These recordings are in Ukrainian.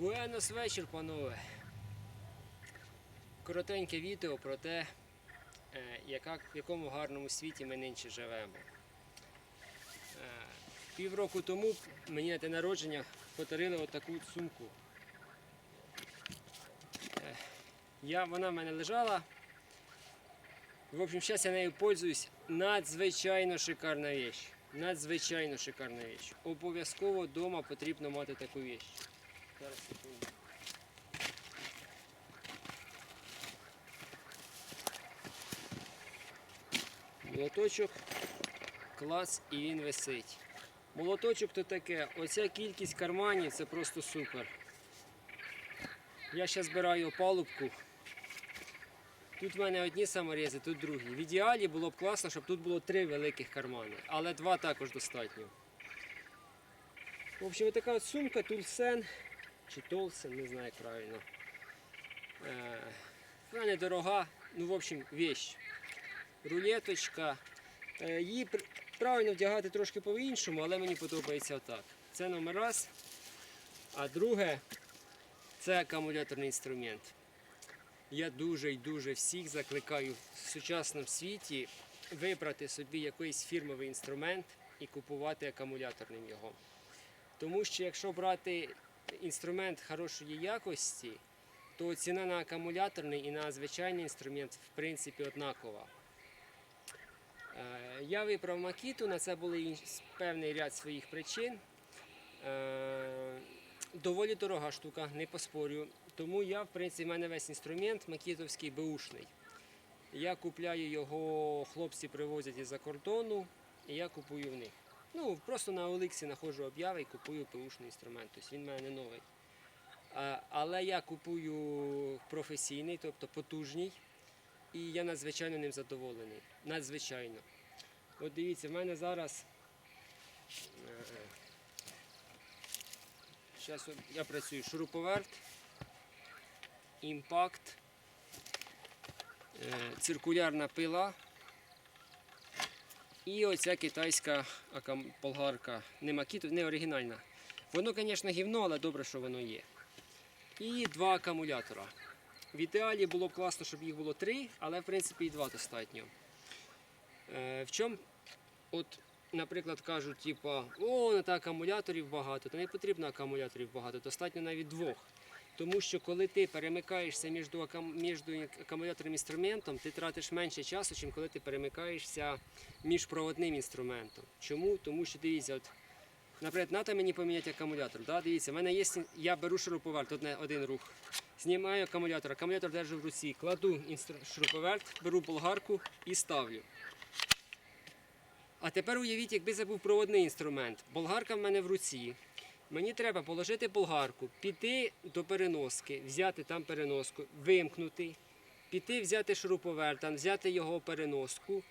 Буенос вечір, панове. Коротеньке відео про те, е, яка, в якому гарному світі ми нинче живемо. Е, Півроку тому мені на день народження подарили отаку сумку. Е, Я, вона в мене лежала. В общем, зараз я нею пользуюсь. Надзвичайно шикарна вещь. Надзвичайно шикарна вещь. Обов'язково вдома потрібно мати таку вещь. Молоточок, клас і він висить. Молоточок то таке, оця кількість карманів це просто супер. Я зараз збираю опалубку. Тут в мене одні саморізи, тут другі. В ідеалі було б класно, щоб тут було три великих кармани, але два також достатньо. В общем, така от сумка Тульсен чи Толсен, не знаю правильно. Е, вона недорога, ну в общем, вещь. Рулеточка. Е, її правильно вдягати трошки по-іншому, але мені подобається отак. Це номер раз. А друге, це акумуляторний інструмент. Я дуже і дуже всіх закликаю в сучасному світі вибрати собі якийсь фірмовий інструмент і купувати акумуляторним його. Тому що якщо брати інструмент хорошої якості, то ціна на акумуляторний і на звичайний інструмент в принципі однакова. Е, Я вибрав Макіту, на це були певний ряд своїх причин. Е, Доволі дорога штука, не поспорю. Тому я, в принципі, в мене весь інструмент макітовський беушний. Я купляю його, хлопці привозять із-за кордону, і я купую в них. Ну, просто на Оликсі знаходжу обяви і купую беушний інструмент. Тобто він в мене не новий. Але я купую професійний, тобто потужний, і я надзвичайно ним задоволений. Надзвичайно. От дивіться, в мене зараз. Зараз я працюю шуруповерт, імпакт, е, циркулярна пила і оця китайська акам- болгарка. Не не оригінальна. Воно, звісно, гівно, але добре, що воно є. І два акумулятора. В ідеалі було б класно, щоб їх було три, але в принципі і два достатньо. Е, в чому, от, наприклад, кажуть, типа, о, на акумуляторів багато, то не потрібно акумуляторів багато, достатньо навіть двох. Тому що коли ти перемикаєшся між, між акумуляторним інструментом, ти тратиш менше часу, ніж коли ти перемикаєшся між проводним інструментом. Чому? Тому що дивіться, от, наприклад, треба мені поміняти акумулятор. Да? Дивіться, в мене є, я беру шуруповерт, одне, один рух. Знімаю акумулятор, акумулятор держу в руці, кладу шуруповерт, беру болгарку і ставлю. А тепер уявіть, якби це був проводний інструмент. Болгарка в мене в руці. Мені треба положити болгарку, піти до переноски, взяти там переноску, вимкнути, піти взяти шуруповерт, взяти його переноску,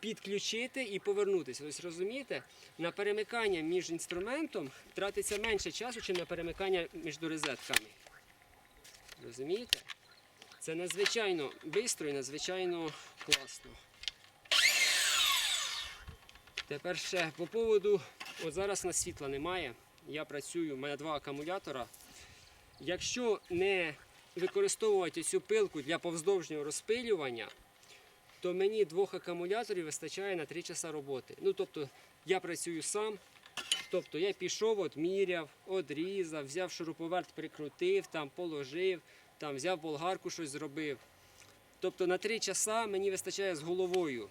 підключити і повернутися. Ось розумієте, на перемикання між інструментом тратиться менше часу, ніж на перемикання між розетками. Розумієте? Це надзвичайно швидко і надзвичайно класно. Тепер ще по поводу, от зараз на світла немає. Я працюю, у мене два акумулятора. Якщо не використовувати цю пилку для повздовжнього розпилювання, то мені двох акумуляторів вистачає на 3 часа роботи. Ну, тобто я працюю сам. Тобто я пішов, от міряв, одрізав, взяв шуруповерт, прикрутив, там положив, там взяв болгарку, щось зробив. Тобто на 3 часа мені вистачає з головою.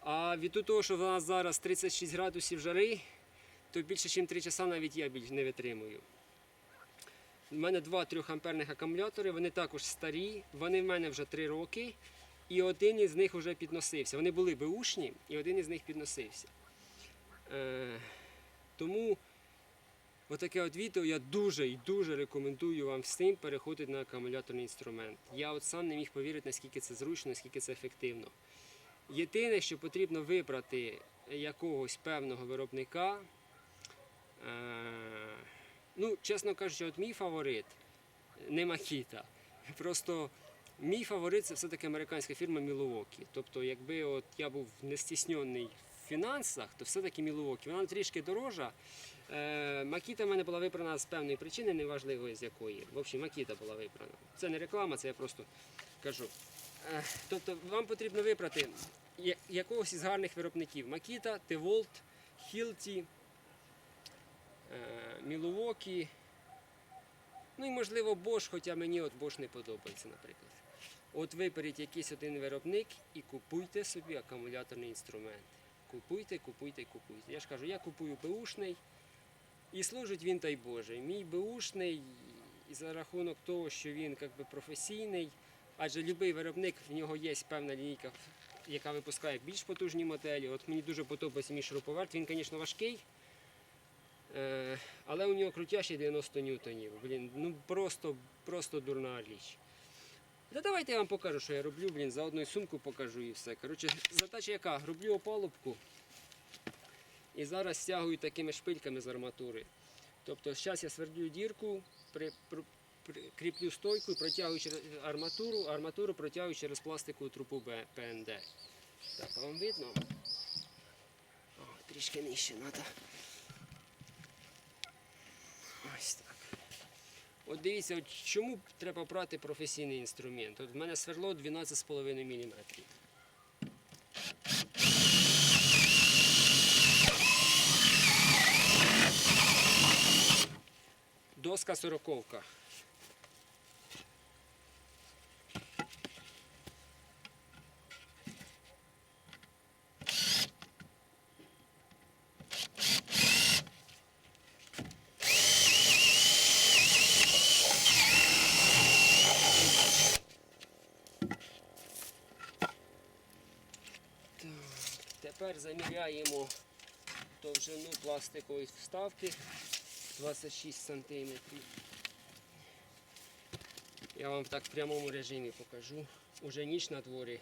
А від того, що в нас зараз 36 градусів жари, то більше, ніж 3 часа навіть я більш не витримую. У мене два 3 амперних акумулятори, вони також старі, вони в мене вже 3 роки, і один із них вже підносився. Вони були беушні, і один із них підносився. Е, тому отаке от відео я дуже і дуже рекомендую вам всім переходити на акумуляторний інструмент. Я от сам не міг повірити, наскільки це зручно, наскільки це ефективно. Єдине, що потрібно вибрати якогось певного виробника. Е, ну, чесно кажучи, от мій фаворит не Макіта. Просто мій фаворит це все-таки американська фірма Milwaukee. Тобто, якби от я був не стіснений в фінансах, то все-таки Milwaukee. Вона трішки дорожа. Е, Макіта в мене була вибрана з певної причини, неважливо з якої. В общем, Макіта була вибрана. Це не реклама, це я просто кажу. Е, Тобто вам потрібно вибрати якогось із гарних виробників. Макіта, Теволт, Хілті, Мілуокі. Ну і можливо Bosch, хоча мені от Bosch не подобається, наприклад. От виберіть якийсь один виробник і купуйте собі акумуляторний інструмент. Купуйте, купуйте, купуйте. Я ж кажу, я купую беушний і служить він, дай Боже. Мій беушний за рахунок того, що він як би, професійний, адже будь-який виробник, в нього є певна лінійка, яка випускає більш потужні моделі. От мені дуже подобається мій шуруповерт. Він, звісно, важкий. Е, але у нього крутящий 90 ньютонів. Блін, ну просто, просто дурна річ. Та давайте я вам покажу, що я роблю, блін, за одну сумку покажу і все. Коротше, задача яка? Роблю опалубку і зараз стягую такими шпильками з арматури. Тобто зараз я свердлю дірку, при, при, при- кріплю стойку протягую через арматуру, арматуру протягую через пластикову трубу Б- ПНД. Так, вам видно? О, трішки нижче треба. Ось так. От дивіться, от чому треба брати професійний інструмент? От в мене сверло 12,5 мм. Доска сороковка. Так, Тепер заміряємо довжину пластикової вставки 26 см. Я вам так в прямому режимі покажу. Уже ніч на дворі.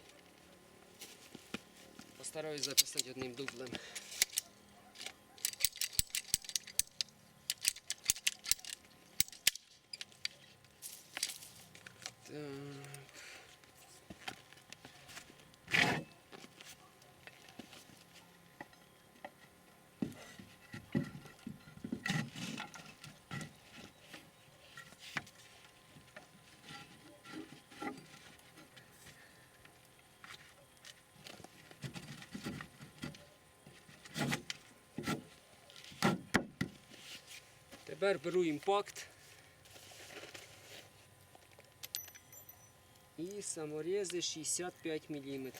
Постараюсь записати одним дублем. Тепер беру імпакт і саморези 65 мм.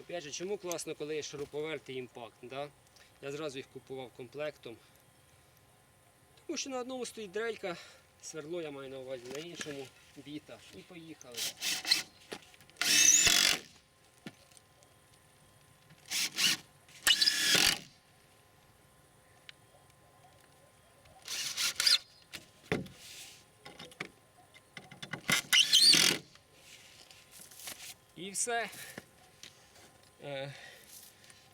Опять же, чому класно, коли є шуруповерт і імпакт? Да? Я зразу їх купував комплектом. Тому що на одному стоїть дрелька, сверло я маю на увазі, на іншому біта. І поїхали. І все. Е,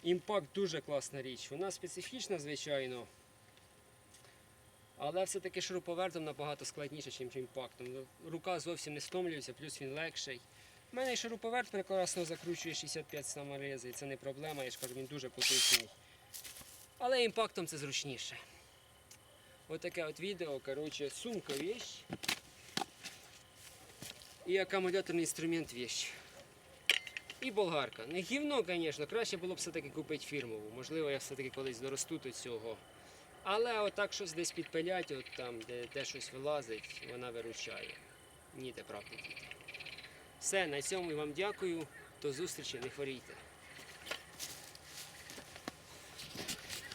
Імпакт дуже класна річ. Вона специфічна, звичайно. Але все-таки шуруповертом набагато складніше, ніж імпактом. Рука зовсім не стомлюється, плюс він легший. У мене шуруповерт прекрасно закручує 65 саморези, і це не проблема, я ж кажу, він дуже потужний. Але імпактом це зручніше. Отаке от відео, коротше, сумка вещь. І акумуляторний інструмент вещь. І болгарка. Не гівно, звісно, краще було б все-таки купити фірмову. Можливо, я все-таки колись доросту до цього. Але отак щось десь підпилять, от там, де, де щось вилазить, вона виручає. Ні, те правда. Все, на цьому вам дякую. До зустрічі, не хворійте.